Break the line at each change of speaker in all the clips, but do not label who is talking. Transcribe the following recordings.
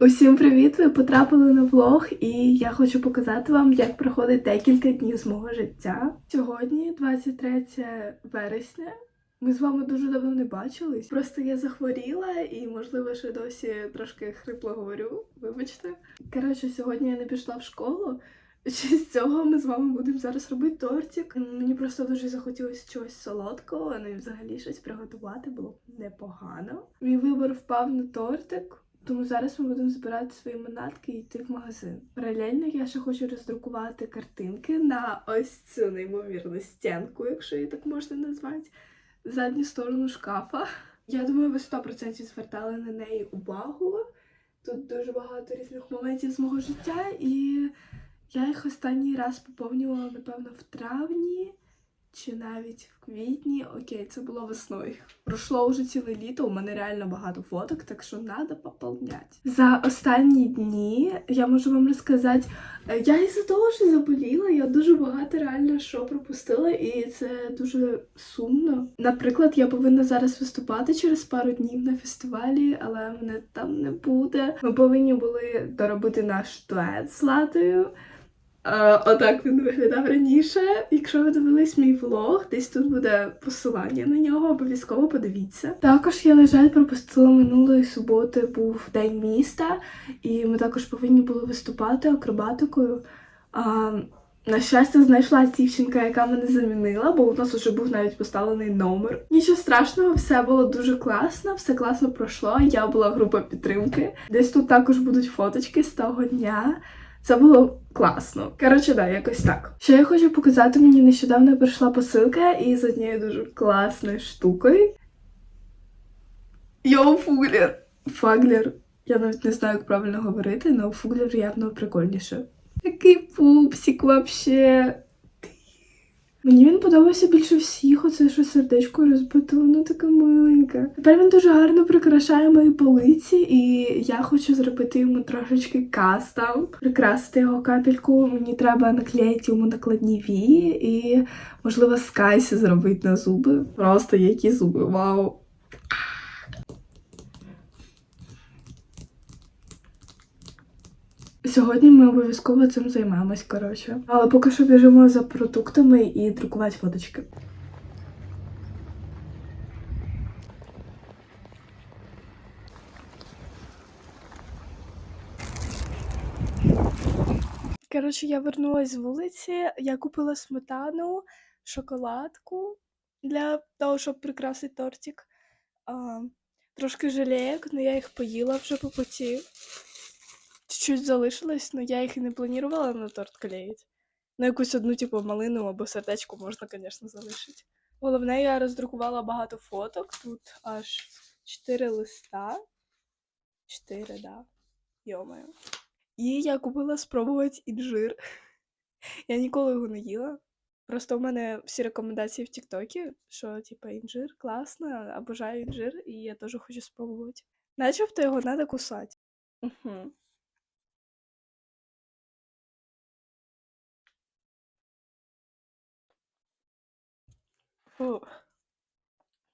Усім привіт! Ви потрапили на влог, і я хочу показати вам, як проходить декілька днів з мого життя. Сьогодні, 23 вересня. Ми з вами дуже давно не бачились. Просто я захворіла і, можливо, ще досі трошки хрипло говорю. Вибачте. Коротше, сьогодні я не пішла в школу. В честь цього ми з вами будемо зараз робити тортик. Мені просто дуже захотілося чогось солодкого, а не взагалі щось приготувати було непогано. Мій вибір впав на тортик. Тому зараз ми будемо збирати свої манатки і йти в магазин. Паралельно я ще хочу роздрукувати картинки на ось цю неймовірну стінку, якщо її так можна назвати, задню сторону шкафа. Я думаю, ви 100% звертали на неї увагу. Тут дуже багато різних моментів з мого життя, і я їх останній раз поповнювала, напевно, в травні чи навіть в квітні. Окей, це було весною. Пройшло вже ціле літо, у мене реально багато фоток, так що треба поповняти. За останні дні я можу вам розказати, е, я із-за того, що заболіла, я дуже багато реально що пропустила, і це дуже сумно. Наприклад, я повинна зараз виступати через пару днів на фестивалі, але мене там не буде. Ми повинні були доробити наш дует з Латою. Отак він виглядав раніше. Якщо ви дивились мій влог, десь тут буде посилання на нього, обов'язково подивіться. Також я, на жаль, пропустила минулої суботи, був день міста, і ми також повинні були виступати акробатикою. А, на щастя, знайшла дівчинка, яка мене замінила, бо у нас вже був навіть поставлений номер. Нічого страшного, все було дуже класно, все класно пройшло. Я була група підтримки. Десь тут також будуть фоточки з того дня. Це було класно. Коротше, да, якось так. Що я хочу показати, мені нещодавно прийшла посилка і з однією дуже класною штукою. Йоу, фуглер! Фаглер. Я навіть не знаю, як правильно говорити, але фуглер явно прикольніше. Який пупсик вообще. Мені він подобався більше всіх, оце що сердечко розбито, воно таке миленьке. Тепер він дуже гарно прикрашає мої полиці, і я хочу зробити йому трошечки кастом, прикрасити його капельку. Мені треба наклеїти йому накладні вії і, можливо, скайсі зробити на зуби. Просто які зуби, вау! Сьогодні ми обов'язково цим займемось, коротше. Але поки що біжимо за продуктами і друкувати фоточки. Коротше, я вернулась з вулиці, я купила сметану, шоколадку для того, щоб прикрасити тортик. А, трошки жалеєк, але я їх поїла вже по путі. Чуть-чуть залишилось, але я їх і не планувала на торт клеїти. На якусь одну, типу, малину або сердечко можна, звісно, залишити. Головне, я роздрукувала багато фоток. Тут аж 4 листа. 4, да. Йомаю. І я купила спробувати інжир. Я ніколи його не їла. Просто в мене всі рекомендації в Тіктокі, що, типу, інжир класно, обожаю інжир, і я теж хочу спробувати. Начебто його треба кусати. Угу. Фу.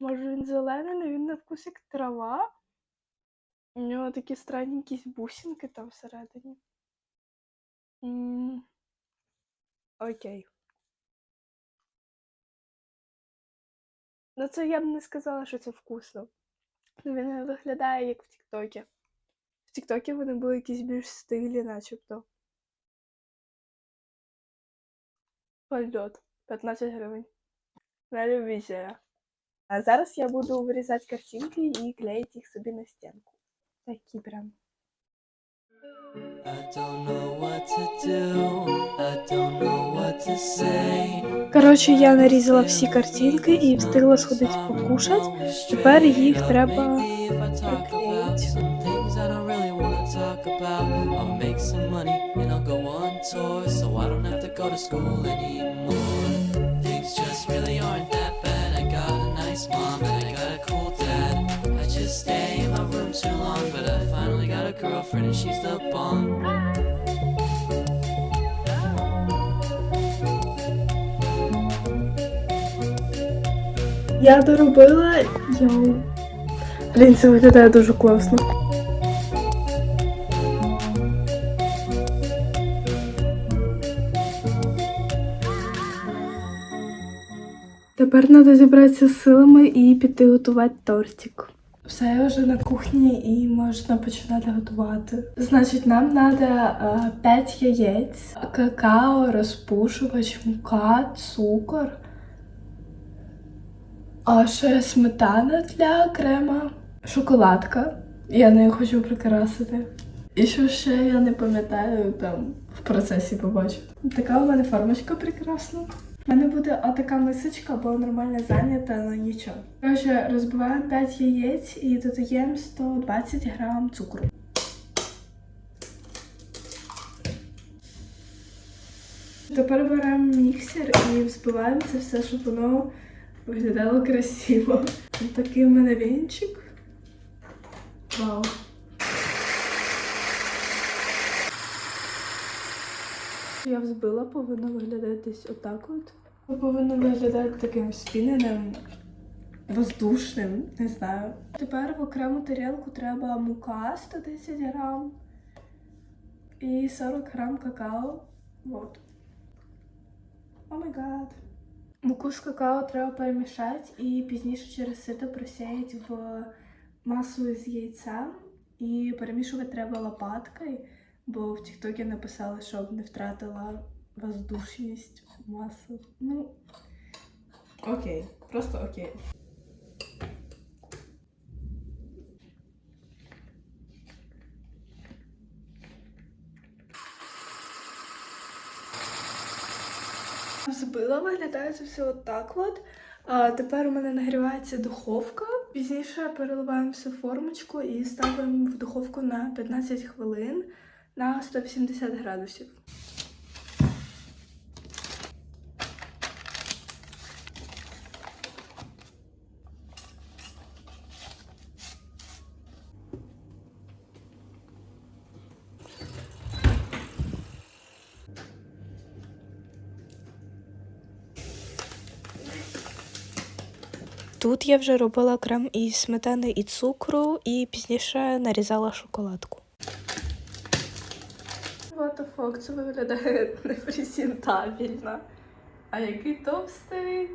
Може він зелений, але він на вкус як трава. У нього такі странні якісь бусинки там всередині. Окей. Ну це я б не сказала, що це вкусно. Ну він не виглядає як в Тіктокі. В Тіктокі вони були якісь більш стилі, начебто. Польот. 15 гривень. На любителя. А зараз я буду вирізати картинки і клеїти їх собі на стінку. Такі прям. Коротше, я нарізала всі картинки і встигла сходити покушати. Тепер їх треба приклеїти.
too long, but I finally got a girlfriend and she's the bomb.
Я доробила йоу. Блін, це виглядає дуже класно. Тепер треба зібратися з силами і піти готувати тортик. Все, вже на кухні і можна починати готувати. Значить, нам треба 5 яєць, какао, розпушувач, мука, цукор. А ще сметана для крема, шоколадка. Я нею хочу прикрасити. І що ще я не пам'ятаю, там в процесі побачу. Така у мене формочка прекрасна. У мене буде отака мисочка, бо нормально зайнята, але нічого. Коротше, розбиваємо 5 яєць і додаємо 120 грам цукру. Тепер беремо міксер і взбиваємо це все, щоб воно виглядало красиво. Ось такий в мене вінчик. Вау. Я взбила, повинно виглядати десь отак от. Повинно виглядати таким спіненим, воздушним, не знаю. Тепер в окрему тарілку треба мука 110 грам і 40 грам какао. Вот. О май гад. Муку з какао треба перемішати і пізніше через сито просіяти в масу з яйця. І перемішувати треба лопаткою, бо в Тіктокі написали, щоб не втратила воздушність маси. Ну, окей, просто окей. Збила, виглядає це все отак от. А тепер у мене нагрівається духовка. Пізніше переливаємо всю формочку і ставимо в духовку на 15 хвилин на 180 градусів.
Тут я вже робила крем із сметани і цукру, і пізніше нарізала шоколадку.
What це виглядає непрезентабельно. А який товстий.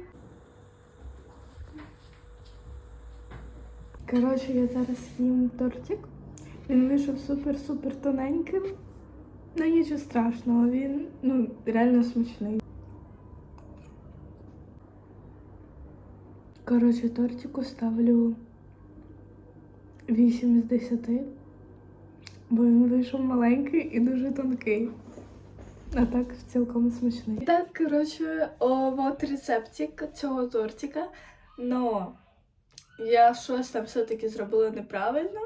Коротше, я зараз їм тортик. Він вийшов супер-супер тоненьким. Ну нічого страшного, він ну, реально смачний. Коротше, тортику ставлю 8 з 10. Бо він вийшов маленький і дуже тонкий. А так цілком смачний. Так, коротше, от рецептик цього тортика. Но я щось там все-таки зробила неправильно.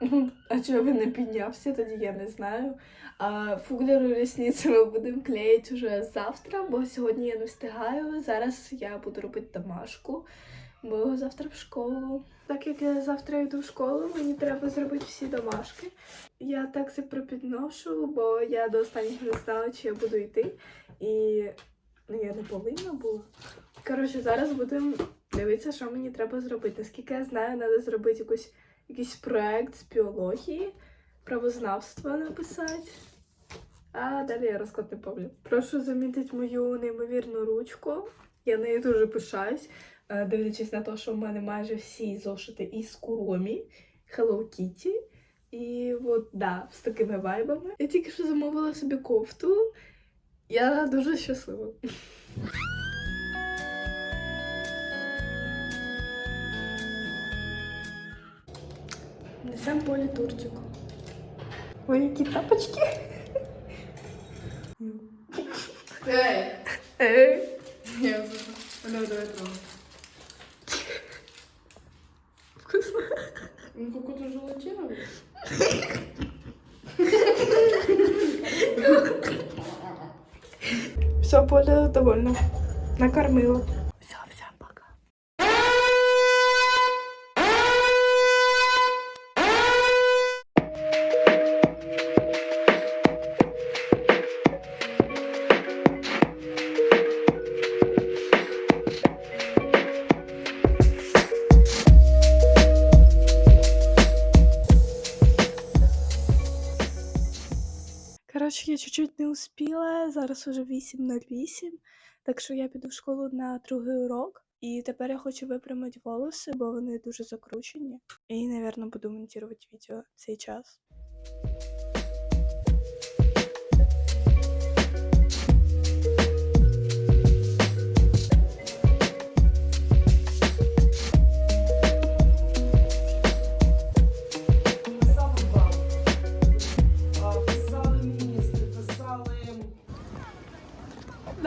А чого він не піднявся, тоді я не знаю. А фуглеру рісниці ми будемо клеїти вже завтра, бо сьогодні я не встигаю. Зараз я буду робити домашку, бо його завтра в школу. Так як я завтра йду в школу, мені треба зробити всі домашки. Я так це припідношу, бо я до останнього не знала, чи я буду йти. І ну, я не повинна була. Коротше, зараз будемо дивитися, що мені треба зробити. Наскільки я знаю, треба зробити якусь, якийсь проект з біології, правознавства написати. А далі я розклад не пам'ятаю. Прошу замітити мою неймовірну ручку. Я нею дуже пишаюсь, дивлячись на те, що в мене майже всі зошити із Куромі, Hello Kitty. І от, да, з такими вайбами. Я тільки що замовила собі кофту. Я дуже щаслива. Несем полі турчик. Ой, які тапочки.
Эй,
Ей.
я уже... Давай, давай, давай.
Вкусно.
Ну, какой-то желатиновый.
Все, поле довольно. Накормила. Зараз уже 8.08. Так що я піду в школу на другий урок. І тепер я хочу випрямити волоси, бо вони дуже закручені. І, напевно, буду монтувати відео цей час.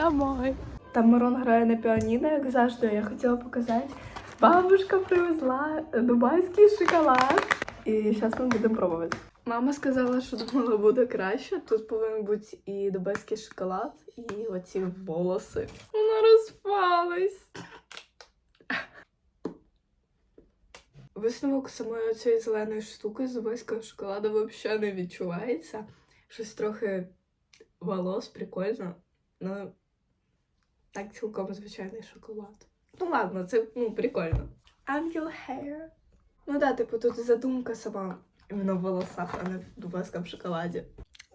Домой. Там Мирон грає на піаніно, як завжди. Я хотіла показати. Бабушка привезла дубайський шоколад. І зараз ми будемо пробувати. Мама сказала, що думала буде краще. Тут повинен бути і дубайський шоколад, і оці волоси. Вона розпалась. Висновок самої цієї зеленої штуки з дубайського шоколаду взагалі не відчувається. Щось трохи волос, прикольно. Ну, так цілком звичайний шоколад. Ну ладно, це ну, прикольно. Angel Hair. Ну да, типу, тут задумка сама іменно в волосах, а не в дубаскам шоколаді.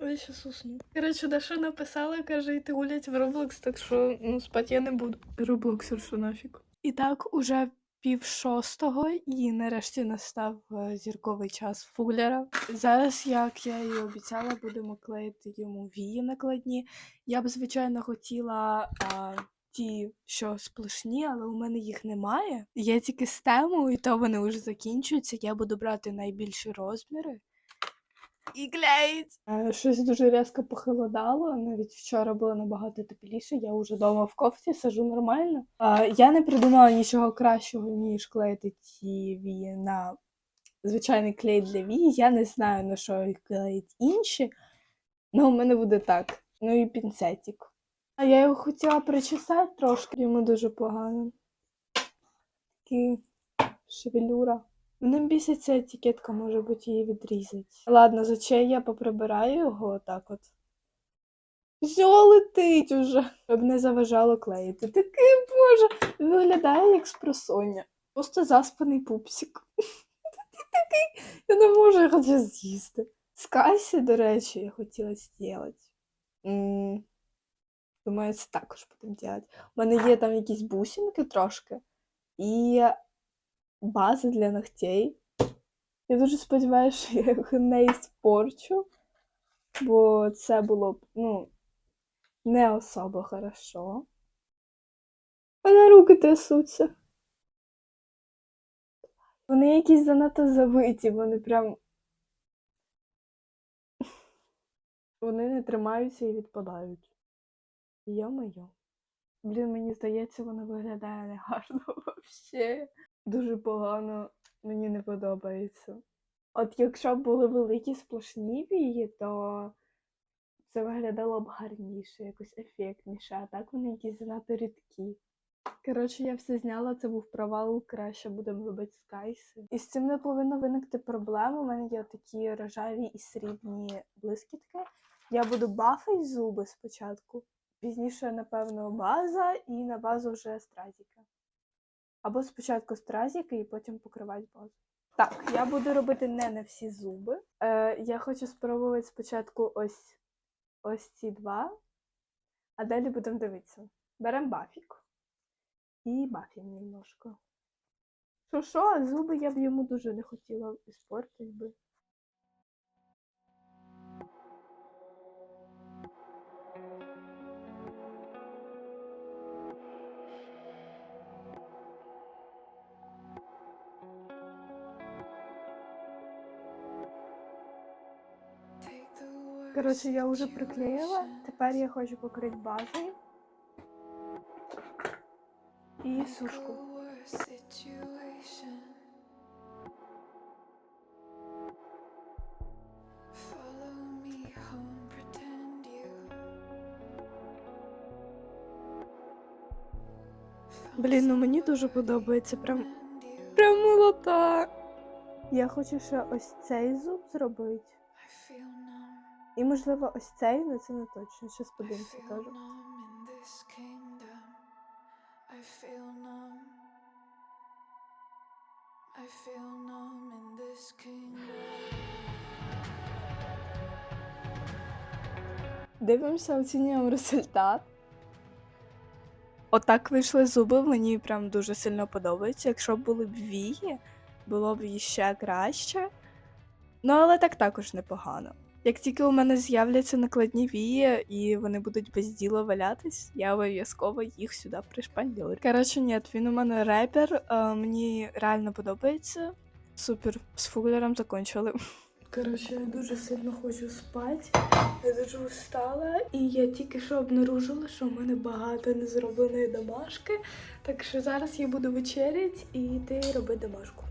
Я щас усну.
Коротше, Даша написала, каже, йти гулять в Roblox, так що ну, спати я не буду. Роблоксерша нафіг.
І так, уже пів шостого, і нарешті настав е, зірковий час фуллера. Зараз, як я і обіцяла, будемо клеїти йому вії накладні. Я б, звичайно, хотіла а, ті, що сплошні, але у мене їх немає. Є тільки стему, тему, і то вони вже закінчуються. Я буду брати найбільші розміри. І клеїть. Е, Щось дуже різко похолодало. Навіть вчора було набагато тепліше. Я вже вдома в кофті сижу нормально. Я не придумала нічого кращого, ніж клеїти ці вії на звичайний клей для вії. Я не знаю, на що клеїть інші. Ну, у мене буде так. Ну і пінцетик. А я його хотіла причесати трошки, йому дуже погано. Такий шевелюра. Мене бісить ця етикетка, може бути, її відрізати. Ладно, за чай я поприбираю його отак от. Все летить уже, щоб не заважало клеїти. Такий боже, виглядає як спросоння. Просто заспаний пупсик. Такий, я не можу його вже з'їсти. З касі, до речі, я хотіла зробити. Думаю, це також будемо робити. У мене є там якісь бусинки трошки. І база для ногтей. Я дуже сподіваюся, що я їх не іспорчу, бо це було б, ну, не особо хорошо. А руки трясуться. Вони якісь занадто завиті, вони прям. Вони не тримаються і відпадають. Йо-моє. Блін, мені здається, воно виглядає негарно взагалі. Дуже погано, мені не подобається. От якщо б були великі сплошні вії, то це виглядало б гарніше, якось ефектніше, а так вони якісь занадто рідкі. Коротше, я все зняла, це був провал, краще будемо робити скайси. І з цим не повинно виникти проблем. У мене є такі рожеві і срібні блискітки. Я буду бафати зуби спочатку. Пізніше, напевно, база і на базу вже стразіки. Або спочатку стразіки і потім покривати базу. Так, я буду робити не на всі зуби. Е, я хочу спробувати спочатку ось, ось ці два, а далі будемо дивитися. Беремо бафік. І бафім немножко. Що що, зуби я б йому дуже не хотіла іспортити би. Коротше, я вже приклеїла. Тепер я хочу покрити базою. І сушку. Блін, ну мені дуже подобається. Прям прям молота. Я хочу ще ось цей зуб зробити. І можливо ось цей, але це не точно. Щас подивимося, кажу. Дивимося, оцінюємо результат.
Отак вийшли зуби, мені прям дуже сильно подобається. Якщо б були б вії, було б ще краще. Ну, але так також непогано. Як тільки у мене з'являться накладні вії і вони будуть без діла валятись, я обов'язково їх сюди пришпандюрю. Коротше, ні, він у мене репер, е, мені реально подобається. Супер, з фуглером закончили.
Коротше, я дуже сильно хочу спати. Я дуже устала, і я тільки що обнаружила, що в мене багато незробленої домашки. Так що зараз я буду вечеряти і йти робити домашку.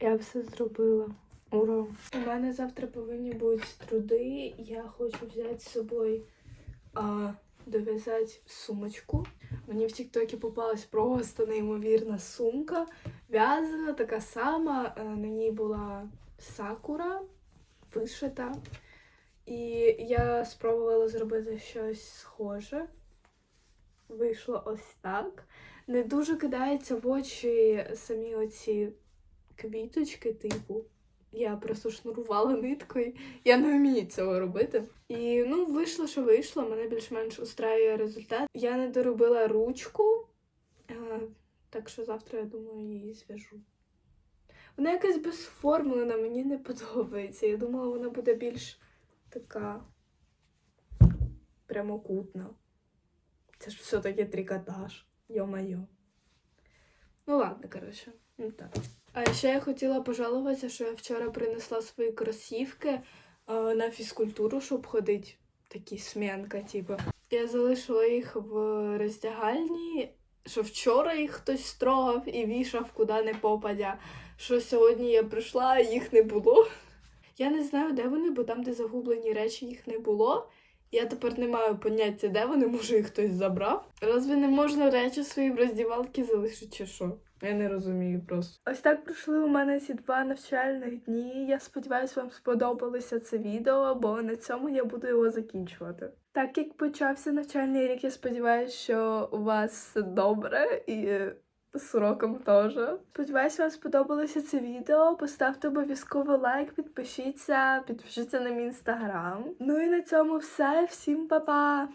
Я все зробила. Ура! У мене завтра повинні бути труди. Я хочу взяти з собою а, дов'язати сумочку. Мені в Тіктокі попалась просто неймовірна сумка. В'язана така сама. е, На ній була сакура вишита. І я спробувала зробити щось схоже. Вийшло ось так. Не дуже кидається в очі самі оці квіточки, типу. Я просто шнурувала ниткою. Я не вмію цього робити. І ну, вийшло, що вийшло. Мене більш-менш устраює результат. Я не доробила ручку, е, так що завтра, я думаю, її зв'яжу. Вона якась безформлена, мені не подобається. Я думала, вона буде більш така прямокутна. Це ж все-таки трикотаж. Йо-майо. Ну ладно, коротше, ну так. А ще я хотіла пожалуватися, що я вчора принесла свої кросівки на фізкультуру, щоб ходити. Такі смінка, типу. Я залишила їх в роздягальні, що вчора їх хтось строгав і вішав куди не попадя. Що сьогодні я прийшла, а їх не було. Я не знаю, де вони, бо там, де загублені речі, їх не було. Я тепер не маю поняття, де вони, може їх хтось забрав. Разве не можна речі свої в роздівалки залишити чи що? Я не розумію просто. Ось так пройшли у мене ці два навчальних дні. Я сподіваюся, вам сподобалося це відео, бо на цьому я буду його закінчувати. Так як почався навчальний рік, я сподіваюся, що у вас все добре і е, з теж. Сподіваюсь, вам сподобалося це відео. Поставте обов'язково лайк, підпишіться, підпишіться на мій інстаграм. Ну і на цьому все. Всім па-па!